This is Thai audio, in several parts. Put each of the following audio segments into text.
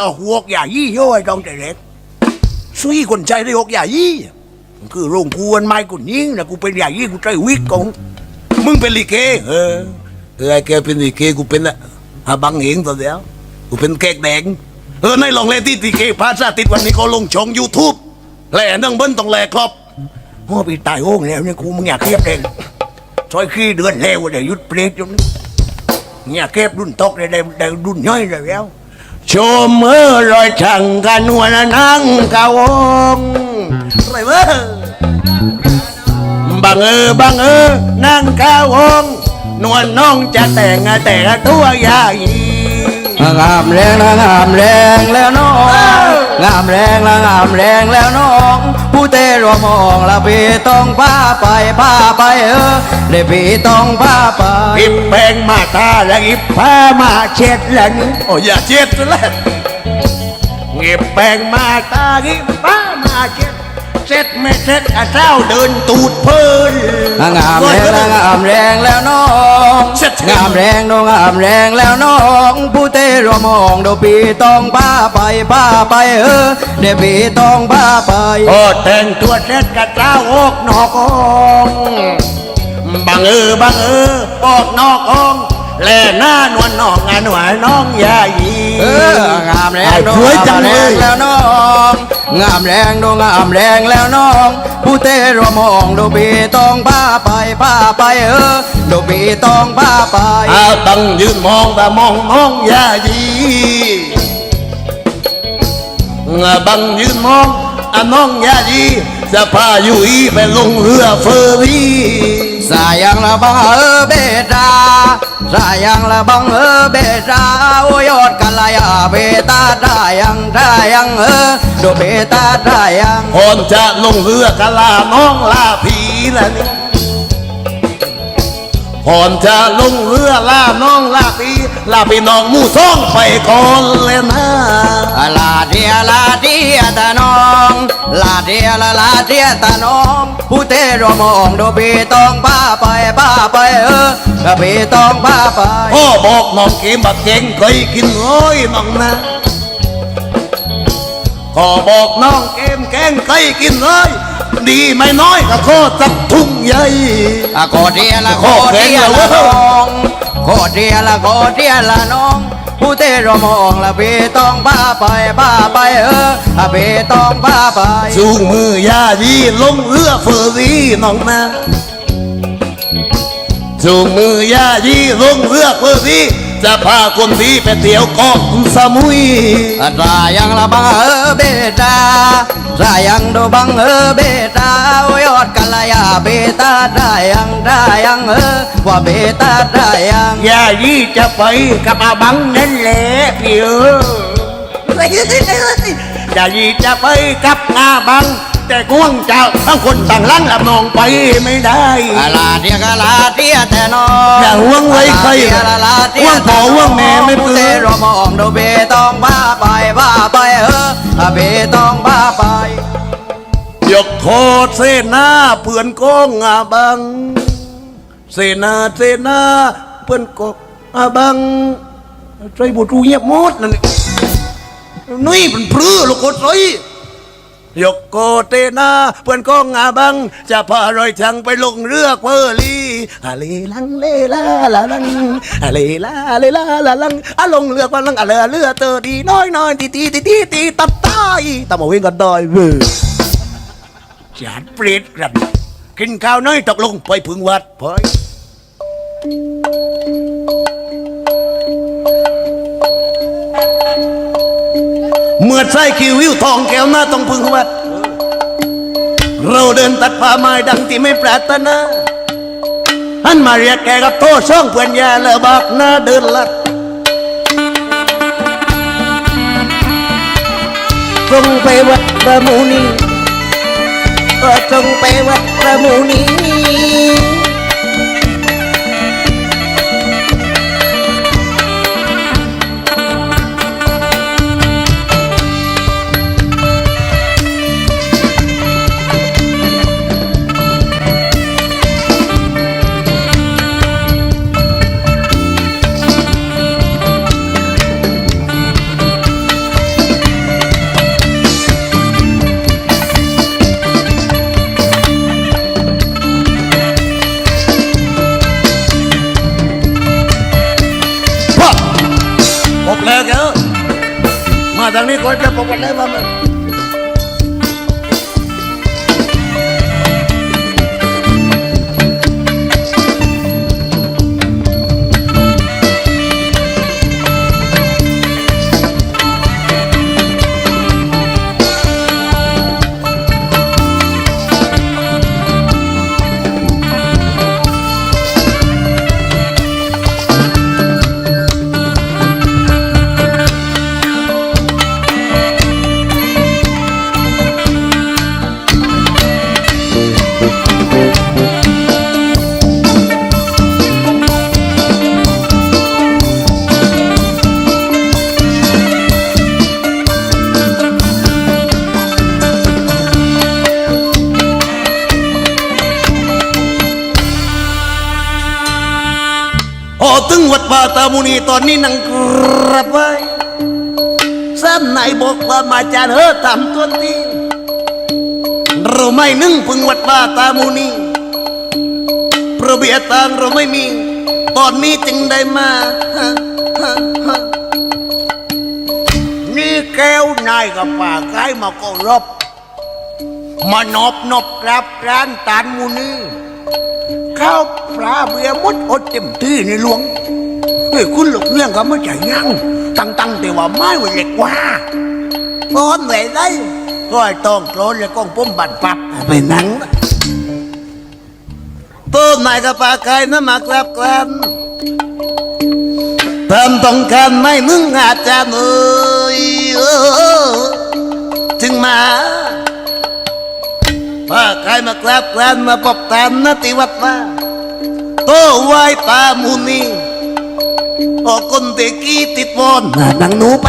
เอาหัวกอย่ายี่ย่ไอ้ดองแต่เล็กซุยคนใจได้หกอย่ายี่มันคือโรงกวนไม้กุนยิงนะกูเป็นอย่ายี่กูใจวิกกงมึงเป็นลิเกเออเออไอ้แกเป็นลิเกกูเป็นละหาบังเหงตัวเดียวกูเป็นแกกแดงเออในลองเล่นที่ลิเกภาษาติดวันนี้ก็ลงช่องยูทูบแหล่นั่งเบิ้ลต้องแหล่ครับโอ้ไปตายโอ้งแล้วเนี่ยกูมึงอยากเคียบเองซอยขี้เดือนแล้วเดี๋ยวยุดเปรตจนเนี่ยเก็บรุ่นตกได้ได้ได้รุ่นย่อยได้แล้ว ชมเมื่อรอยช่างกันวันนั่งกาวงอะไรเว้ยบังเออบังเออนั่งกาวง นวลน้องจะแต่งแต่ตัวใหญ่งามแรงนะงามแรงแล้วน้อง งามแรงละงามแรงแล้วน้อง ผู้เตะรวมองละพี่ต้องพาไปพาไปเออเดี๋ยวพี่ต้องพาไปอิบแปงมาตาและอิบผ้ามาเช็ดแล้วโอ้อย่าเช็ดซะแล้วเก็บแปงมาตาอิบผ้ามาเช็ด เช็ดไม่เช็ดอาเจ้าเดินตูดเพลินงามแรงละงามแรงแล้วน้องเช็ดงามแรงน้องงามแรงแล้วน้องผู้เตะรวมองเดี๋ยวพี่ต้องพาไปพาไปเออเดี๋ยวพี่ต้องพาไปโอ้แต่งตัวเสร็จกะเจ้าออกนอกองบังเออบังเออออกนอกองแลหน้านวลน้องงานหวายน้องยายี เอองามแรงไอ้น้องสวยจังางมเลแรงยแล้วน้องงามแรงน้องงามแรงแล้วน้อง ผู้เตะรวมองดูบีต้องพาไปพาไปเออดูบีต้องพาไปเอาตั้งยืนมองแต่มองน้องยายีบังยืนมองอะน้องยายีจะพาอยู่อีไปลงเรือเฟอร์รี่ สายังละบังเออเบตาสายังละบังเออเบตาโอยอดกันละยาเบตาได้ยังได้ยังเออดูเบตาได้ยังพรจะลงเรือกะลาน้องลาผีละนี่พรจะลงเรือลาน้องลาผีลาพี่น้องหมู่ซ่องไปก่อนเลยนะลาเดียลาเดียตาน้อง ลาเดียลาลาเดียตาน้องผู้เตะรวมองดูบีต้องพาไปพาไปเออบีต้องพาไปพ่อบอกน้องเกมบักเก่งเคยกินร้อยน้องนะขอบอกน้องเกมแกงเคยกินเลยดีไม่น้อยก็โคตรสักทุ่งใหญ่อะโคเดียละโคเดียละน้องโคเดียละโคเดียละน้อง ผู้เตะรวมองละบีต้องพาไปพาไปเออบีต้องพาไปจูงมือยายีลงเรือเฟอร์รี่น้องนะจูงมือยายีลงเรือเฟอร์รี่ จะพาคนดีไปเที่ยวเกาะสมุยรายังละบังเออเบตารายังดูบังเออเบตาโอยอดกันละยาเบตาได้ยังได้ยังเออว่าเบตาได้ยังยายีจะไปกับอาบังนั่นแหละพี่เออยายีจะไปกับอาบัง แต่กวงเจ้าทั้งคนต่างหลังละมองไปไม่ได้อะลาเดียกะลาเดียแต่น้องอย่าห่วงไว้ใครอะลาลาเดียห่วงพ่อห่วงแม่ไม่ปลื้มเตรมองดูเบต้องบ้าไปบ้าไปเออเบต้องบ้าไปยกโทษเสนาเพื่อนโกงอาบัง เสนาเสนาเพื่อนโกงอาบังใจบุตรูเงียบหมดนั่นนี่นี่เป็นพลื้อลูกคนใสย ยกโกเตนาเพื่อนโกงอาบัง จะพารอยชังไปลงเรือเวอร์ลีอะเลลังเลลาลาลังอะเลลาเลลาลาลังอะลงเรือกันลังอะเรือเรือเตอดีน้อยน้อยตีตีตีตีตีตับตายตามมาวิ่งกันได้เว้ยจานเปรตครับกินข้าวน้อยตกลงไปพึงวัดพอย มื่อใส่คิววิวทองแก้วหน้าต้องพึงวัด เราเดินตัดผ้าไม้ดังที่ไม่ปรารถนาหันมาเรียกแกกับโทษช่องเพื่อนยาแล้วบอกหน้าเดินลัดจงไปวัดประมูนีก็จงไปวัดประมูนี นี้ ตาตามุนีตอนนี้นังกรับไว้ซ้ำไหนบอกว่ามาจานเฮอตามตัวตีเราไม่นึ่งพึงวัดป่าตามุนีเพระเบียตังเราไม่มี ตอนนี้จึงได้มานี่แก้วนายกับป่าใกล้มาก็รบมานอบนบกราบร้านตานมูนีข้าวปลาเบียมุดอดเต็มที่ในหลวง เฮ้ยคุณหลกเรื่องก็ไม่ใจยังตั้งตั้งแต่ว่าไม้ไว้เล็กว่าก้อนไหนได้ก็ไอ้ต้องโกรนแล้วก้องปุ่มบัดปับไปนั่งต้นไม้กับปลาไก่น้ำมากรับกันทำต้องการไม่มึงอาจจะเอ่ยเออถึงมาว่าใครมากราบกรานมาปอบตามนติวัดว่าโตไหวตามุนี ออกคนเตกี้ติดวอนนังหนูไป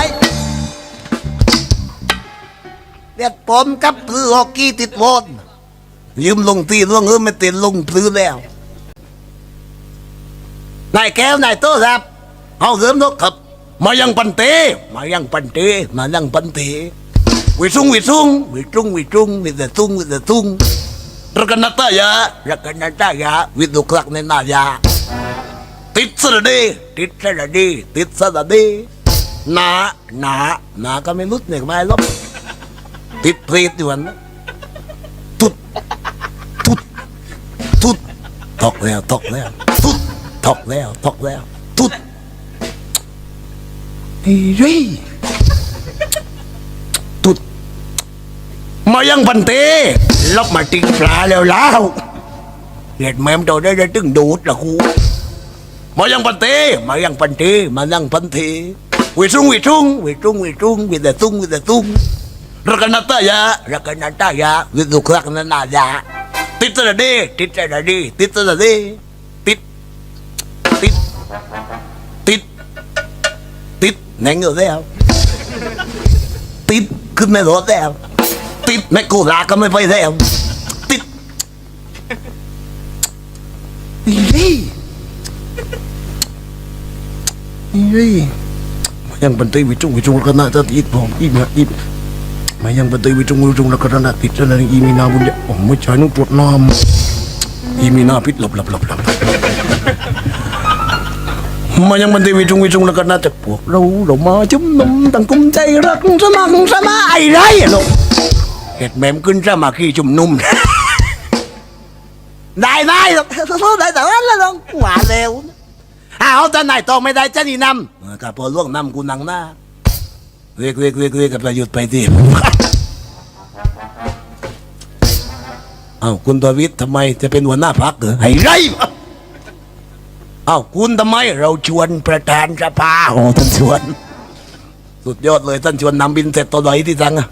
เรียดปมกับพือออกกี้ติดวอนยืมลงตีล่วงเออไม่ติดลงพื้นแล้วนายแก้วนายโตครับเอาเริ่มนกขับ มายังปันเตมายังปันเตมายังปันเตวิซุงวิซุงวิซุงวิซุงวิแต่ซุงวิแต่ซุงรักนัตยารักนัตยาวิดุคลักในนายา ติดสระดีติดสระดีติดสระดีหนาหนาหนาก็ไม่รุดเนี่ยไม่ลบติดเพลีอยู่วันนะทุดทุดทุดตกแล้วตกแล้วทุดตกแล้วตกแล้วทุดเฮ้ยตุดมายังพันเตลบมาติงปลาแล้วแล้วเห็ดแมมตัวได้ได้ตึงดูดละครู มายังพันเตมายังพันเตมายังพันเตวิซุงวิซุงวิซุงวิซุงวิแต่ซุงวิแต่ซุงรักนัตยารักนัตยาวิดุครักนันายาติดสระดีติดสระดีติดสระดีติดติดติดติดแหน่งอยู่แล้วติดขึ้นไม่รถแล้วติดไม่กูลาก็ไม่ไปแล้ว อีมายังบันทึกวิจุงวิจุงแล้วก็น่าจะติดผมอีมาอีมายังบันทึกวิจุงวิจุงแล้วก็น่าติดแล้วนะอีมีนาบุญเนี่ยโอ้ไม่ อ้าวแต่นายตองไม่ได้จะนี่นำกับพอล่วงนำกูนังหน้าเรียกเรียกเรียกเรียกกับประยุทธ์ไปดิเอ้าคุณทวิทย์ทำไมจะเป็นหัวหน้าพักเหรอไอ้ไรเอ้าคุณทำไมเราชวนประธานสภาโอ้ท่านชวน สุดยอดเลยท่านชวนนำบินเสร็จตัวไหนที่สั่งอะ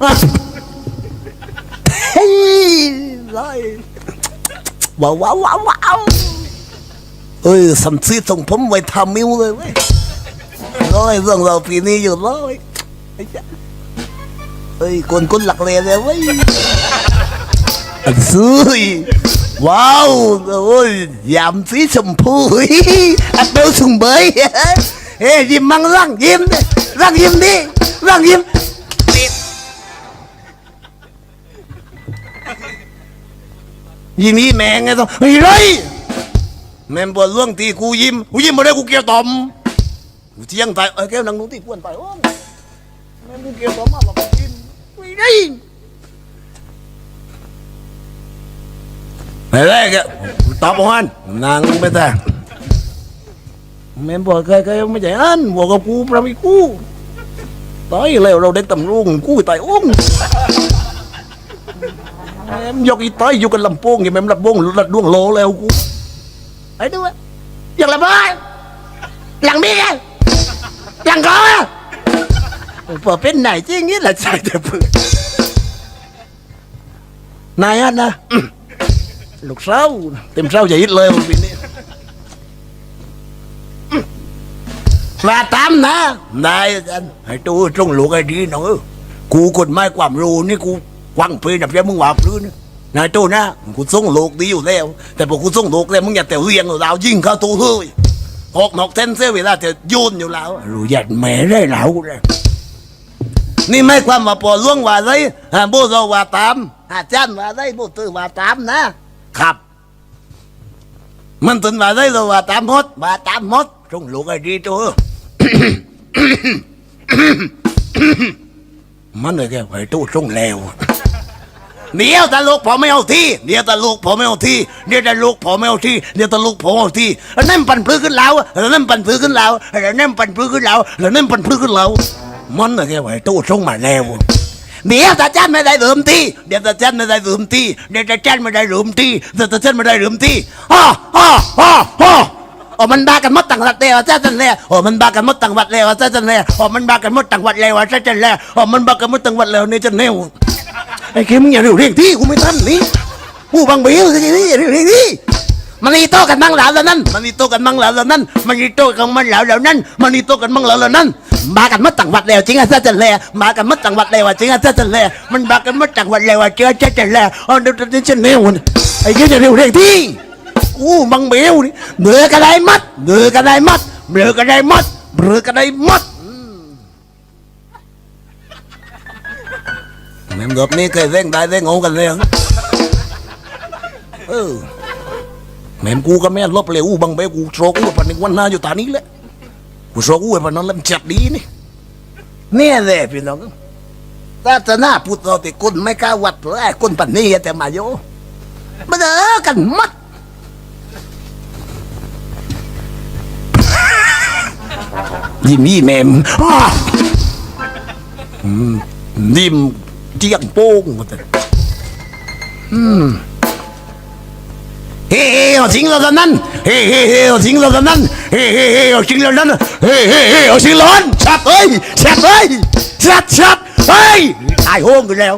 เฮ้ยไรว้าวว้าวว้าว เอ้ยสัมซีส่งผมไว้ทำมิวเลยเว้ยร้อยเรื่องเราปีนี้อยู่ร้อยไอ้เจ้าเอ้ยคนคนหลักเลยเลยเว้ยอันซื้อว้าวโอ้ยยำสีชมพูอัดเบลสุ่งเบยเฮ้ยยิ้มมังร่างยิ้มร่างยิ้มดิร่างยิ้มปิดยิ้มนี่แม่งไงต้องเฮ้ย แม่งปวดเรื่องที่กูยิ้มกูยิ้มมาได้กูเกียวตอมกูเที่ยงตายเออแก้วนังนู้นที่กวนไปโอ้ยแม่งกูเกียวกับมาแบบกินไม่ได้ไม่ได้แกตอบมันนางไปแต่แม่บอกใครๆไม่ใจอันบอกกับกูประมิกูตายแล้วเราได้ตำรุงกูตายอุ้งแม่มยกอีตายอยู่กันลำโพงอย่าแม่มลำโพงลัดดวงโลแล้วกู ไอ้ด้วยอย่างไรบ้างหลังนี้ไงหลังก้อพอเป็นไหนจริงนี่แหละใช่แต่เพื่อนนายอันนะลูกเศร้าเต็มเศร้าจะยิดเลยวันนี้มาตามนะนายอันให้ตู้จงหลูกไอ้ดีน้องกูกฎหมายความรู้นี่กูกวังเพลินแบบนี้มึงว่าพลื้น นายตู้นะกูส่งลูกดีอยู่แล้ว แต่พอกูส่งลูกแล้วมึงอย่าแต่เรียงเรายิงเข้าตู้เฮ้ยออกนอกเส้นเสียเวลาจะโยนอยู่แล้วรู้ยัดแม่ได้แล้วเลยนี่ไม่ความว่าปอล่วงว่าไรฮะโบเราว่าตามอาจารย์ว่าไรโบตือว่าตามนะ ครับ มันตึนว่าไรเราว่าตามหมดว่าตามหมดจงลูกไอ้ดีตัวมันเลยแกไปตู้จงแล้ว เดี๋ยวตาลูกผมไม่เอาที่เดี๋ยวตาลูกผมไม่เอาที่เดี๋ยวตาลูกผมไม่เอาที่เดี๋ยวตาลูกผมเอาที่แล้วนั่นปั่นพลื้ขึ้นแล้วแล้วนั่นปั่นพลื้ขึ้นแล้วแล้วนั่นปั่นพลื้ขึ้นแล้วแล้วนั่นปั่นพลื้ขึ้นแล้วมันน่ะแกไหวะตู้ส่งมาแล้วเดี๋ยวตาจันไม่ได้ลืมที่เดี๋ยวตาจันไม่ได้ลืมที่เดี๋ยวตาจันไม่ได้ลืมที่เดี๋ยวตาจันไม่ได้ลืมที่ฮ่าฮ่าฮ่าฮ่าโอ้มันบากันหมดต่างวัดแล้วจ้าจันแล้วโอ้มันบากันหมดต่างวัดแล้วจ้าจันแล้วโอ้มันบากันหมดต่างวัดแล้วจ้าจันแล้วโอ้มันบากันหมดต่างวัดแล้วนี่จันแล้ว ไอ้เข็มมึงอย่าเรียกเรียกที่กูไม่ทันนี่กูบังเบี้ยวสินี่อย่าเรียกเรียกที่มันนี่โตกันมั่งแล้วแล้วนั่นมันนี่โตกันมั่งแล้วแล้วนั่นมันนี่โตกันมั่งแล้วแล้วนั่นมันนี่โตกันมั่งแล้วแล้วนั่นมากันมาต่างวัดแล้วจริงอะซะจันแลมากันมาต่างวัดแล้วจริงอะซะจันแลมันมากันมาต่างวัดแล้วเจอเจ๊จันแลอ๋อเดี๋ยวเดี๋ยวฉันเลี้ยวไอ้เจ๊จะเรียกเรียกที่กูบังเบี้ยวนี่เบื่อกันได้มัดเบื่อกันได้มัดเบื่อกันได้มัดเบื่อกันได้มัด แม่งแบบนี้เคยเร่งได้เร่งโง่กันเลยเออแม่กูก็แม่นลบเลยอู้บังเบกูโชกูปันในวันหน้าอยู่ตานี้แหละกูโชกูปันนั้นเล่มจัดดีนี่เนี่ยแหละพี่น้องศาสนาพุทธเราติกุนไม่กล้าวัดเลยกุนปันนี้แต่มาโยมาเด้อกันมัดยิ้มยี่แม่มดิม เจียงโป้งมดเลยอืมเฮ้เฮ้เอาทิ้งเราตอนนั้นเฮ้เฮ้เฮ้เอาทิ้งเราตอนนั้นเฮ้เฮ้เฮ้เอาทิ้งเราตอนนั้นเฮ้เฮ้เฮ้เอาทิ้งร้อนชัดเอ้ยชัดเอ้ยชัดชัดเฮ้ยตายโหงกันแล้ว